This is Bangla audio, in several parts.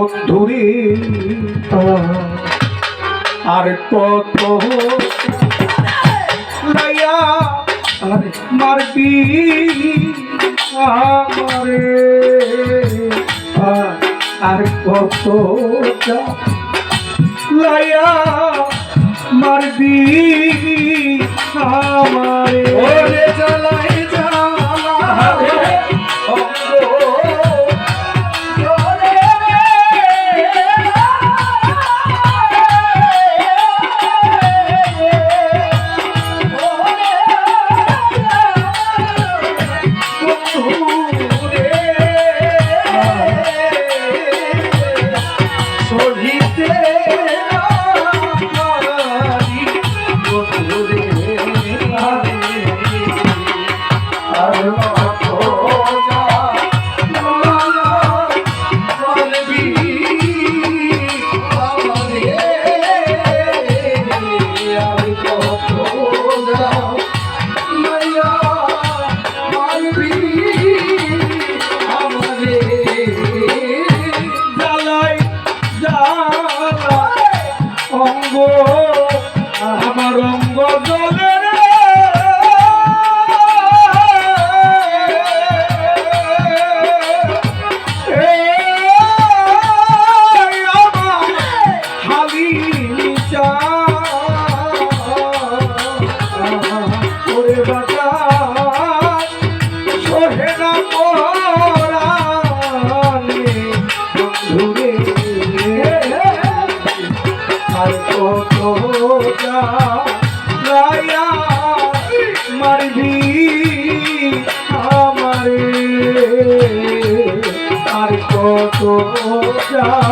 বন্ধুরে আর কত লাইয়া আর মারবি আমারে। আর কত লাইয়া মারবি আমারে। ওরে জ্বালাই কত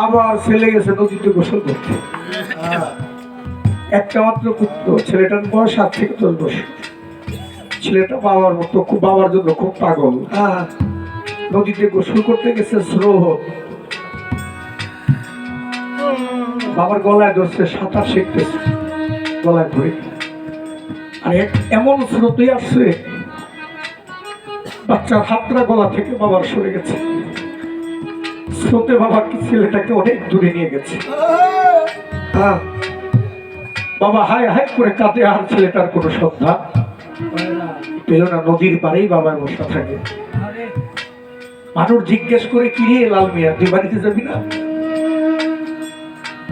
বাবা আর ছেলে গেছে নদীতে গোসল করতে। একটা মাত্র পুত্র ছেলেটার বয়স সাত থেকে দশ বছর। ছেলেটা বাবার মতো খুব বাবার জন্য খুব পাগল। নদীতে গোসল করতে গেছে স্রোহ বাবার গলায় ধরছে সাঁতার শিখতেছে গলায় ধরে। আর এমন স্রোতে আসছে বাচ্চার হাতটা গলা থেকে বাবার সরে গেছে। স্রোতে বাবা কি ছেলেটাকে অনেক দূরে নিয়ে গেছে? বাবা হায় হায় করে কাঁদে আর ছেলেটার কোনো শ্রদ্ধা পেল না নদীর পাড়েই বাবার বসা থাকে। মানুষ জিজ্ঞেস করে কিরে লাল মিয়া তুই বাড়িতে যাবি না?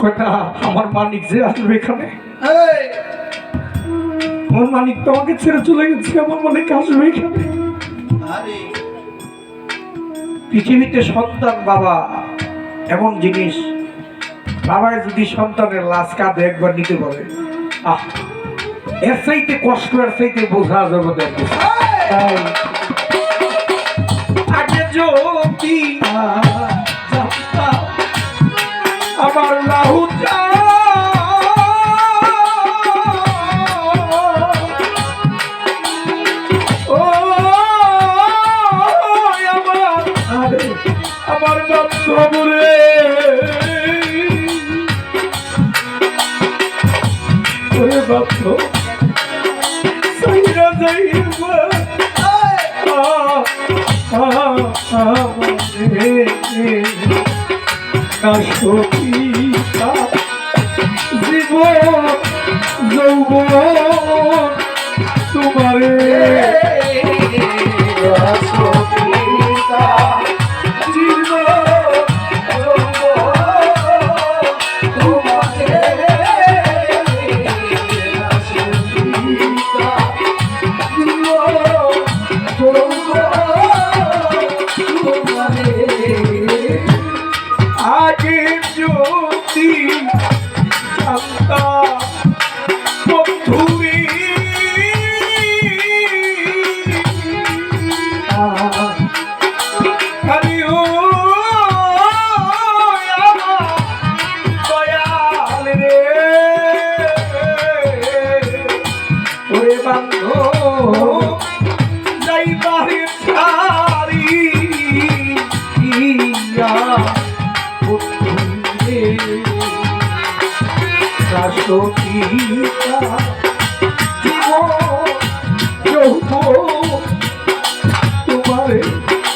কয়টা আমার মানিক যে আসবে এখানে? আমার মানিক তো আমাকে ছেড়ে চলে গেছে আমার মানিক আসবে এখানে। পৃথিবীতে সন্তান বাবা এমন জিনিস বাবায় যদি সন্তানের লাশ কাঁধে একবার নিতে পারে। আহ, এর সাইতে কষ্ট, এর চাইতে বোঝা যাবে আগে আমার কাশী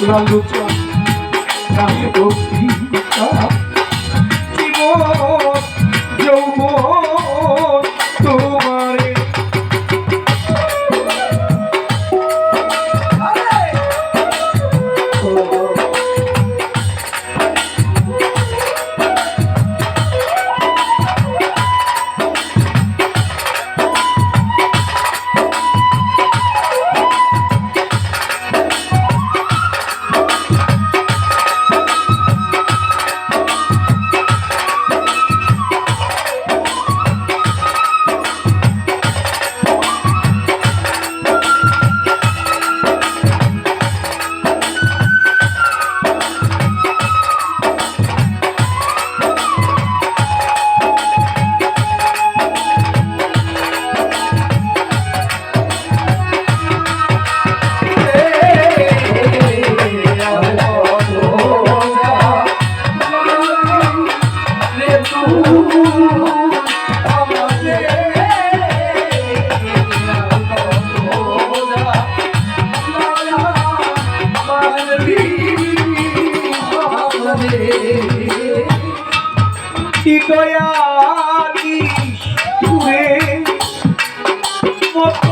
লালচা কাহি ভক্তি দয়ালি তুরে মত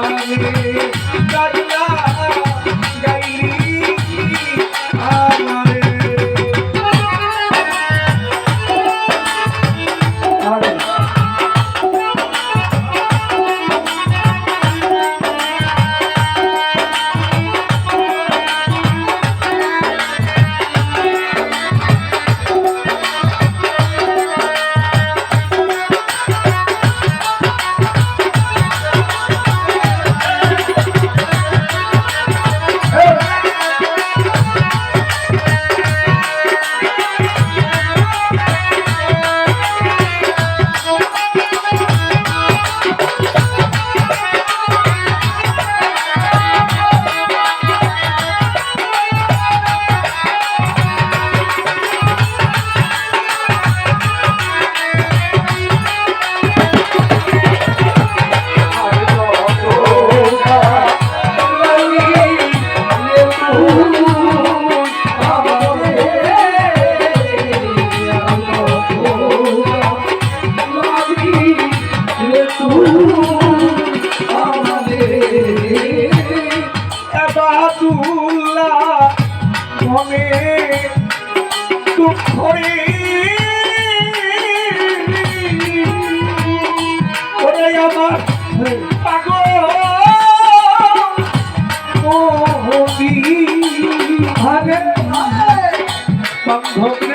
Oh,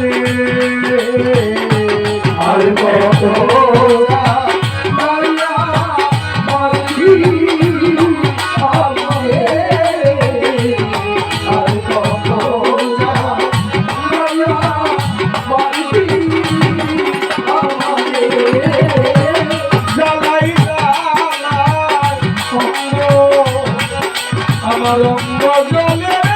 মারে আর কত আমারে অঙ্গ অঙ্গ